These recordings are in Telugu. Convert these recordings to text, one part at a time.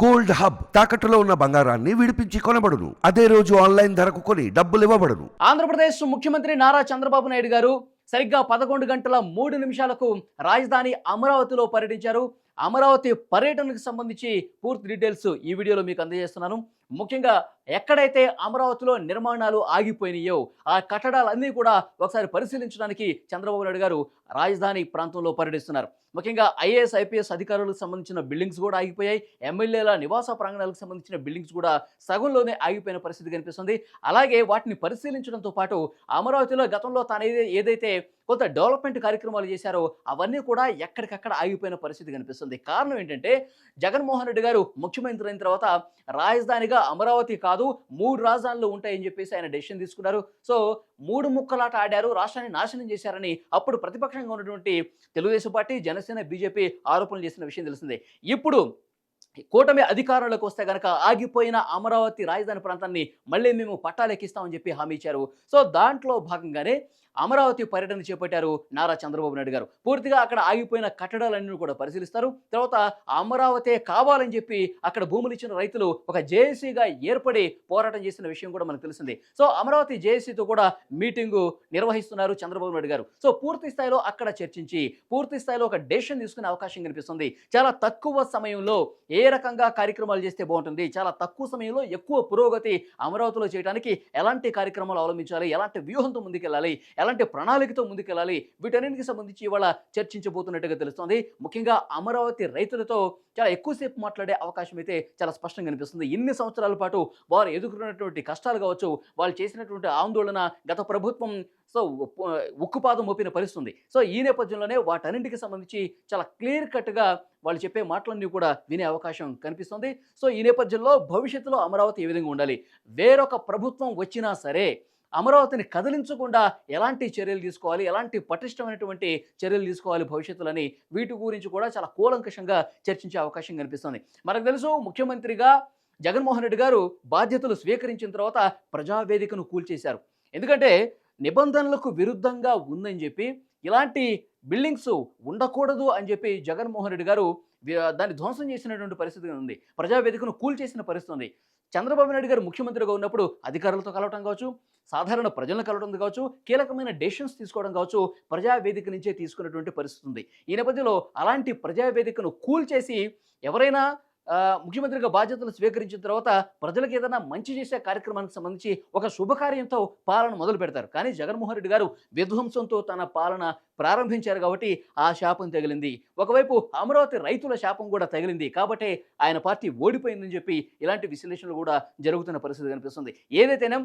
గోల్డ్ హబ్ తాకట్టులో ఉన్న బంగారాన్ని విడిపించి కొనబడును. అదే రోజు ఆన్లైన్ ధరకు కొని డబ్బులు ఇవ్వబడును. ఆంధ్రప్రదేశ్ ముఖ్యమంత్రి నారా చంద్రబాబు నాయుడు గారు సరిగ్గా పదకొండు గంటల మూడు నిమిషాలకు రాజధాని అమరావతిలో పర్యటించారు. అమరావతి పర్యటనకు సంబంధించి పూర్తి డీటెయిల్స్ ఈ వీడియోలో మీకు అందజేస్తున్నాను. ముఖ్యంగా ఎక్కడైతే అమరావతిలో నిర్మాణాలు ఆగిపోయినాయో ఆ కట్టడాలన్నీ కూడా ఒకసారి పరిశీలించడానికి చంద్రబాబు నాయుడు గారు రాజధాని ప్రాంతంలో పర్యటిస్తున్నారు. ముఖ్యంగా ఐఏఎస్ ఐపీఎస్ అధికారులకు సంబంధించిన బిల్డింగ్స్ కూడా ఆగిపోయాయి. ఎమ్మెల్యేల నివాస ప్రాంగణాలకు సంబంధించిన బిల్డింగ్స్ కూడా సగంలోనే ఆగిపోయిన పరిస్థితి కనిపిస్తుంది. అలాగే వాటిని పరిశీలించడంతో పాటు అమరావతిలో గతంలో తాను ఏదైతే కొంత డెవలప్మెంట్ కార్యక్రమాలు చేశారో అవన్నీ కూడా ఎక్కడికక్కడ ఆగిపోయిన పరిస్థితి కనిపిస్తుంది. కారణం ఏంటంటే జగన్మోహన్ రెడ్డి గారు ముఖ్యమంత్రి అయిన తర్వాత రాజధానిగా అమరావతి కాదు మూడు రాజధానులు ఉంటాయని చెప్పేసి ఆయన డెసిషన్ తీసుకున్నారు. సో మూడు ముక్కలాట ఆడారు రాష్ట్రాన్ని నాశనం చేశారని అప్పుడు ప్రతిపక్షంగా ఉన్నటువంటి తెలుగుదేశం పార్టీ జనసేన బీజేపీ ఆరోపణలు చేసిన విషయం తెలిసిందే. ఇప్పుడు కూటమి అధికారంలోకి వస్తే గనక ఆగిపోయిన అమరావతి రాజధాని ప్రాంతాన్ని మళ్ళీ మేము పట్టాలెక్కిస్తామని చెప్పి హామీ ఇచ్చారు. సో దాంట్లో భాగంగానే అమరావతి పర్యటన చేపట్టారు నారా చంద్రబాబు నాయుడు గారు. పూర్తిగా అక్కడ ఆగిపోయిన కట్టడాలన్నీ కూడా పరిశీలిస్తారు. తర్వాత అమరావతే కావాలని చెప్పి అక్కడ భూములు ఇచ్చిన రైతులు ఒక జేఏసీగా ఏర్పడి పోరాటం చేసిన విషయం కూడా మనకు తెలిసింది. సో అమరావతి జేఏసీతో కూడా మీటింగు నిర్వహిస్తున్నారు చంద్రబాబు నాయుడు గారు. సో పూర్తి స్థాయిలో అక్కడ చర్చించి పూర్తి స్థాయిలో ఒక డెసిషన్ తీసుకునే అవకాశం కనిపిస్తుంది. చాలా తక్కువ సమయంలో ఏ రకంగా కార్యక్రమాలు చేస్తే బాగుంటుంది? చాలా తక్కువ సమయంలో ఎక్కువ పురోగతి అమరావతిలో చేయడానికి ఎలాంటి కార్యక్రమాలు అవలంబించాలి? ఎలాంటి వ్యూహంతో ముందుకెళ్ళాలి? ఎలాంటి ప్రణాళికతో ముందుకెళ్ళాలి? వీటన్నింటికి సంబంధించి ఇవాళ చర్చించబోతున్నట్టుగా తెలుస్తోంది. ముఖ్యంగా అమరావతి రైతులతో చాలా ఎక్కువసేపు మాట్లాడే అవకాశం అయితే చాలా స్పష్టంగా కనిపిస్తుంది ఇన్ని సంవత్సరాల పాటు వారు ఎదుర్కొన్నటువంటి కష్టాలు కావచ్చు వాళ్ళు చేసినటువంటి ఆందోళన గత ప్రభుత్వం సో ఉప్పు- ఉక్కుపాదం మోపిన పరిస్థితి సో ఈ నేపథ్యంలోనే వాటన్నింటికి సంబంధించి చాలా క్లియర్ కట్గా వాళ్ళు చెప్పే మాటలన్నీ కూడా వినే అవకాశం కనిపిస్తుంది. సో ఈ నేపథ్యంలో భవిష్యత్తులో అమరావతి ఏ విధంగా ఉండాలి? వేరొక ప్రభుత్వం వచ్చినా సరే అమరావతిని కదిలించకుండా ఎలాంటి చర్యలు తీసుకోవాలి ఎలాంటి పటిష్టమైనటువంటి చర్యలు తీసుకోవాలి భవిష్యత్తులని వీటి గురించి కూడా చాలా కూలంకషంగా చర్చించే అవకాశం కనిపిస్తుంది. మనకు తెలుసు ముఖ్యమంత్రిగా జగన్మోహన్ రెడ్డి గారు బాధ్యతలు స్వీకరించిన తర్వాత ప్రజావేదికను కూల్చేశారు. ఎందుకంటే నిబంధనలకు విరుద్ధంగా ఉందని చెప్పి ఇలాంటి బిల్డింగ్స్ ఉండకూడదు అని చెప్పి జగన్మోహన్ రెడ్డి గారు దాన్ని ధ్వంసం చేసినటువంటి పరిస్థితి ఉంది. ప్రజావేదికను కూల్చేసిన పరిస్థితి ఉంది. చంద్రబాబు నాయుడు గారు ముఖ్యమంత్రిగా ఉన్నప్పుడు అధికారులతో కలవటం కావచ్చు సాధారణ ప్రజలను కలవడం కావచ్చు కీలకమైన డెసిషన్స్ తీసుకోవడం కావచ్చు ప్రజావేదిక నుంచే తీసుకున్నటువంటి పరిస్థితి ఉంది. ఈ నేపథ్యంలో అలాంటి ప్రజావేదికను కూల్చేసి ఎవరైనా ముఖ్యమంత్రిగా బాధ్యతలు స్వీకరించిన తర్వాత ప్రజలకు ఏదైనా మంచి చేసే కార్యక్రమానికి సంబంధించి ఒక శుభకార్యంతో పాలన మొదలు పెడతారు. కానీ జగన్మోహన్ రెడ్డి గారు విధ్వంసంతో తన పాలన ప్రారంభించారు కాబట్టి ఆ శాపం తగిలింది. ఒకవైపు అమరావతి రైతుల శాపం కూడా తగిలింది. కాబట్టి ఆయన పార్టీ ఓడిపోయిందని చెప్పి ఇలాంటి విశ్లేషణలు కూడా జరుగుతున్న పరిస్థితి కనిపిస్తుంది. ఏదైతేనే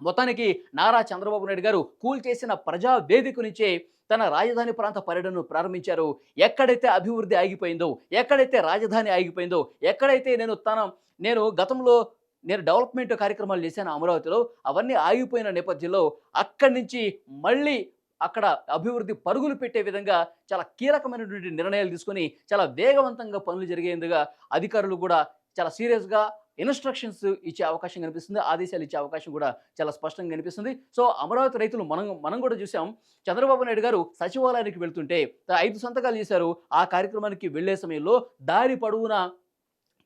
మొత్తానికి నారా చంద్రబాబు నాయుడు గారు కూల్ చేసిన ప్రజా వేదిక నుంచే తన రాజధాని ప్రాంత పర్యటనను ప్రారంభించారు. ఎక్కడైతే అభివృద్ధి ఆగిపోయిందో ఎక్కడైతే రాజధాని ఆగిపోయిందో ఎక్కడైతే నేను తన నేను గతంలో నేను డెవలప్మెంట్ కార్యక్రమాలు చేశాను అమరావతిలో అవన్నీ ఆగిపోయిన నేపథ్యంలో అక్కడి నుంచి మళ్ళీ అక్కడ అభివృద్ధి పరుగులు పెట్టే విధంగా చాలా కీలకమైనటువంటి నిర్ణయాలు తీసుకొని చాలా వేగవంతంగా పనులు జరిగేందుగా అధికారులు కూడా చాలా సీరియస్గా ఇన్స్ట్రక్షన్స్ ఇచ్చే అవకాశం కనిపిస్తుంది. ఆదేశాలు ఇచ్చే అవకాశం కూడా చాలా స్పష్టంగా కనిపిస్తుంది. సో అమరావతి రైతులు మనం మనం కూడా చూసాం. చంద్రబాబు నాయుడు గారు సచివాలయానికి వెళ్తుంటే ఐదు సంతకాలు చేశారు. ఆ కార్యక్రమానికి వెళ్ళే సమయంలో దారి పొడవునా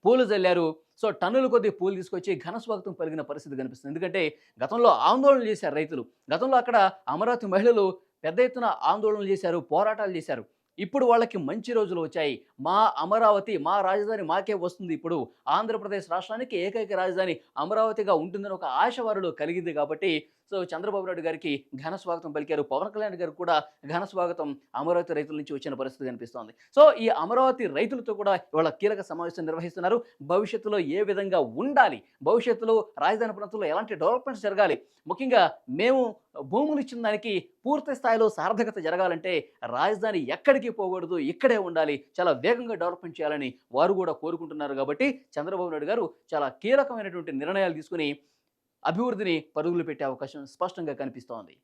పూలు చల్లారు సో టన్నుల కొద్దీ పూలు తీసుకొచ్చి ఘన స్వాగతం పలిగిన పరిస్థితి కనిపిస్తుంది. ఎందుకంటే గతంలో ఆందోళనలు చేశారు రైతులు. గతంలో అక్కడ అమరావతి మహిళలు పెద్ద ఎత్తున ఆందోళనలు చేశారు పోరాటాలు చేశారు. ఇప్పుడు వాళ్ళకి మంచి రోజులు వచ్చాయి. మా అమరావతి మా రాజధాని మాకే వస్తుంది. ఇప్పుడు ఆంధ్రప్రదేశ్ రాష్ట్రానికి ఏకైక రాజధాని అమరావతిగా ఉంటుందని ఒక ఆశ వారిలో కలిగింది కాబట్టి సో చంద్రబాబు నాయుడు గారికి ఘన స్వాగతం పలికారు. పవన్ కళ్యాణ్ గారు కూడా ఘన స్వాగతం అమరావతి రైతుల నుంచి వచ్చిన పరిస్థితి కనిపిస్తోంది. సో ఈ అమరావతి రైతులతో కూడా ఇవాళ కీలక సమావేశం నిర్వహిస్తున్నారు. భవిష్యత్తులో ఏ విధంగా ఉండాలి? భవిష్యత్తులో రాజధాని ప్రాంతంలో ఎలాంటి డెవలప్మెంట్స్ జరగాలి? ముఖ్యంగా మేము భూములు ఇచ్చిన దానికి పూర్తి స్థాయిలో సార్థకత జరగాలంటే రాజధాని ఎక్కడికి పోకూడదు? ఇక్కడే ఉండాలి. చాలా వేగంగా డెవలప్మెంట్ చేయాలని వారు కూడా కోరుకుంటున్నారు కాబట్టి చంద్రబాబు నాయుడు గారు చాలా కీలకమైనటువంటి నిర్ణయాలు తీసుకుని అభివృద్ధిని పరుగులు పెట్టే అవకాశం స్పష్టంగా కనిపిస్తోంది.